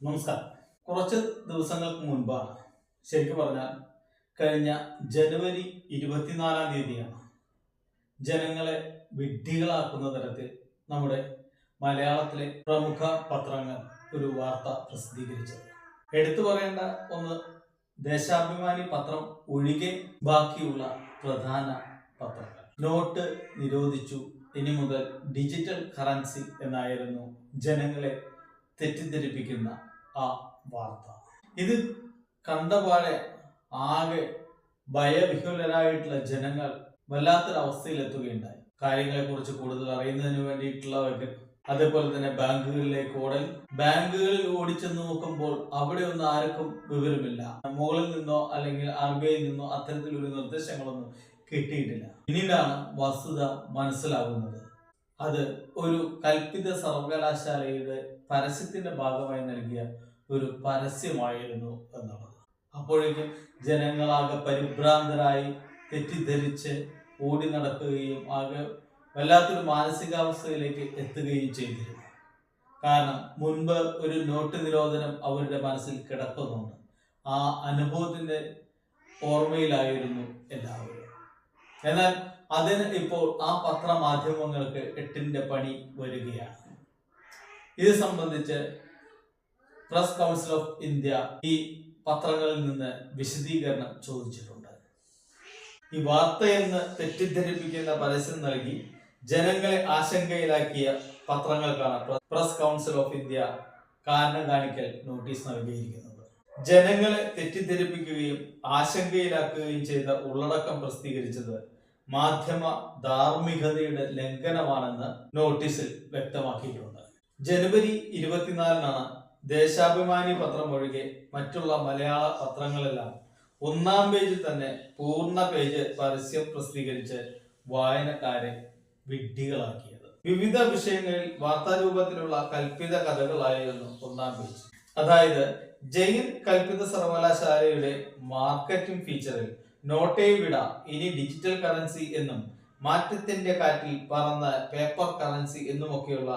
നമസ്കാരം. കുറച്ച് ദിവസങ്ങൾക്ക് മുൻപാണ് ശരിക്കും പറഞ്ഞാൽ കഴിഞ്ഞ ജനുവരി ഇരുപത്തിനാലാം തീയതിയാണ് ജനങ്ങളെ വിഡ്ഢികളാക്കുന്ന തരത്തിൽ നമ്മുടെ മലയാളത്തിലെ പ്രമുഖ പത്രങ്ങൾ ഒരു വാർത്ത പ്രസിദ്ധീകരിച്ചത്. എടുത്തു പറയേണ്ട ഒന്ന് ദേശാഭിമാനി പത്രം ഒഴികെ ബാക്കിയുള്ള പ്രധാന പത്രങ്ങൾ. നോട്ട് നിരോധിച്ചു. ഇനി മുതൽ ഡിജിറ്റൽ കറൻസി എന്നായിരുന്നു ജനങ്ങളെ തെറ്റിദ്ധരിപ്പിക്കുന്ന ആ വാർത്ത. ഇത് കണ്ടപാടെ ആകെ ഭയവിഹുലരായിട്ടുള്ള ജനങ്ങൾ വല്ലാത്തൊരവസ്ഥയിലെത്തുകയുണ്ടായി. കാര്യങ്ങളെക്കുറിച്ച് കൂടുതൽ അറിയുന്നതിന് വേണ്ടിയിട്ടുള്ളവർക്ക് അതേപോലെ തന്നെ ബാങ്കുകളിലേക്ക് ഓടൽ ബാങ്കുകളിൽ ഓടിച്ചെന്ന് നോക്കുമ്പോൾ അവിടെ ഒന്നും ആർക്കും വിവരമില്ല. മുകളിൽ നിന്നോ അല്ലെങ്കിൽ ആർ ബി ഐയിൽ നിന്നോ അത്തരത്തിലൊരു നിർദ്ദേശങ്ങളൊന്നും കിട്ടിയിട്ടില്ല. പിന്നീടാണ് വസ്തുത മനസ്സിലാകുന്നത്. അത് ഒരു കൽപ്പിത സർവകലാശാലയുടെ പരസ്യത്തിന്റെ ഭാഗമായി നൽകിയ ഒരു പരസ്യമായിരുന്നു എന്നുള്ളത്. അപ്പോഴേക്കും ജനങ്ങളാകെ പരിഭ്രാന്തരായി തെറ്റിദ്ധരിച്ച് ഓടി നടക്കുകയും ആകെ വല്ലാത്തൊരു മാനസികാവസ്ഥയിലേക്ക് എത്തുകയും ചെയ്തിരുന്നു. കാരണം മുൻപ് ഒരു നോട്ട് നിരോധനം അവരുടെ മനസ്സിൽ കിടക്കുന്നുണ്ട്. ആ അനുഭവത്തിന്റെ ഓർമ്മയിലായിരുന്നു എല്ലാവരും. എന്നാൽ അതിന് ഇപ്പോൾ ആ പത്രമാധ്യമങ്ങൾക്ക് എട്ടിന്റെ പണി വരികയാണ്. ഇത് സംബന്ധിച്ച് പ്രസ് കൗൺസിൽ ഓഫ് ഇന്ത്യ ഈ പത്രങ്ങളിൽ നിന്ന് വിശദീകരണം ചോദിച്ചിട്ടുണ്ട്. ഈ വാർത്തയെന്ന് തെറ്റിദ്ധരിപ്പിക്കുന്ന പരസ്യം നൽകി ജനങ്ങളെ ആശങ്കയിലാക്കിയ പത്രങ്ങൾക്കാണ് പ്രസ് കൗൺസിൽ ഓഫ് ഇന്ത്യ കാരണം കാണിക്കൽ നോട്ടീസ് നൽകിയിരിക്കുന്നത്. ജനങ്ങളെ തെറ്റിദ്ധരിപ്പിക്കുകയും ആശങ്കയിലാക്കുകയും ചെയ്ത ഉള്ളടക്കം പ്രസിദ്ധീകരിച്ചത് മാധ്യമ ധാർമ്മികതയുടെ ലംഘനമാണെന്ന് നോട്ടീസിൽ വ്യക്തമാക്കിയിട്ടുണ്ട്. ജനുവരി ഇരുപത്തിനാലിനാണ് ദേശാഭിമാനി പത്രം ഒഴികെ മറ്റുള്ള മലയാള പത്രങ്ങളെല്ലാം ഒന്നാം പേജിൽ തന്നെ പൂർണ പേജ് പരസ്യം പ്രസിദ്ധീകരിച്ച് വായനക്കാരെ വിഡ്ഢികളാക്കിയത്. വിവിധ വിഷയങ്ങളിൽ വാർത്താരൂപത്തിലുള്ള കൽപ്പിത കഥകളായിരുന്നു ഒന്നാം പേജ്. അതായത് ജെയിൻ കൽപ്പിത സർവകലാശാലയുടെ മാർക്കറ്റിംഗ് ഫീച്ചറിൽ നോട്ടേ വിട. ഇനി ഡിജിറ്റൽ കറൻസി എന്നും മാറ്റത്തിന്റെ കാറ്റിൽ പറന്ന പേപ്പർ കറൻസി എന്നുമൊക്കെയുള്ള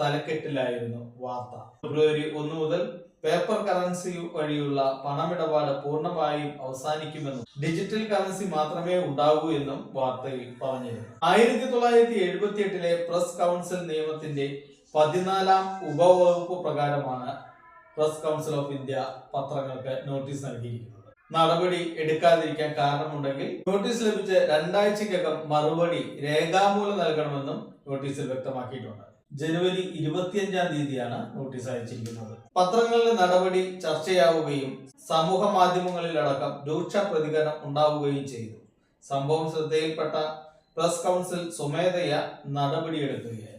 തലക്കെട്ടിലായിരുന്നു വാർത്ത. ഫെബ്രുവരി ഒന്ന് മുതൽ പേപ്പർ കറൻസി വഴിയുള്ള പണമിടപാട് പൂർണമായും അവസാനിക്കുമെന്നും ഡിജിറ്റൽ കറൻസി മാത്രമേ ഉണ്ടാകൂ എന്നും വാർത്തയിൽ പറഞ്ഞിരുന്നു. ആയിരത്തി തൊള്ളായിരത്തി എഴുപത്തി എട്ടിലെ പ്രസ് കൗൺസിൽ നിയമത്തിന്റെ പതിനാലാം ഉപവകുപ്പ് പ്രകാരമാണ് പ്രസ് കൗൺസിൽ ഓഫ് ഇന്ത്യ പത്രങ്ങൾക്ക് നോട്ടീസ് നൽകിയിരിക്കുന്നത്. നടപടി എടുക്കാതിരിക്കാൻ കാരണമുണ്ടെങ്കിൽ നോട്ടീസ് ലഭിച്ച് രണ്ടാഴ്ചക്കകം മറുപടി രേഖാമൂലം നൽകണമെന്നും നോട്ടീസിൽ വ്യക്തമാക്കിയിട്ടുണ്ട്. ജനുവരി ഇരുപത്തിയഞ്ചാം തീയതിയാണ് നോട്ടീസ് അയച്ചിരിക്കുന്നത്. പത്രങ്ങളിലെ നടപടി ചർച്ചയാവുകയും സമൂഹ മാധ്യമങ്ങളിലടക്കം രൂക്ഷ പ്രതികരണം ഉണ്ടാവുകയും ചെയ്തു. സംഭവം ശ്രദ്ധയിൽപ്പെട്ട പ്രസ് കൗൺസിൽ സ്വമേധയ നടപടിയെടുക്കുകയായിരുന്നു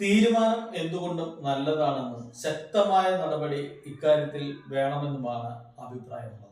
തീരുമാനം എന്തുകൊണ്ടും നല്ലതാണെന്നും ശക്തമായ നടപടി ഇക്കാര്യത്തിൽ വേണമെന്നുമാണ് അഭിപ്രായമുള്ളത്.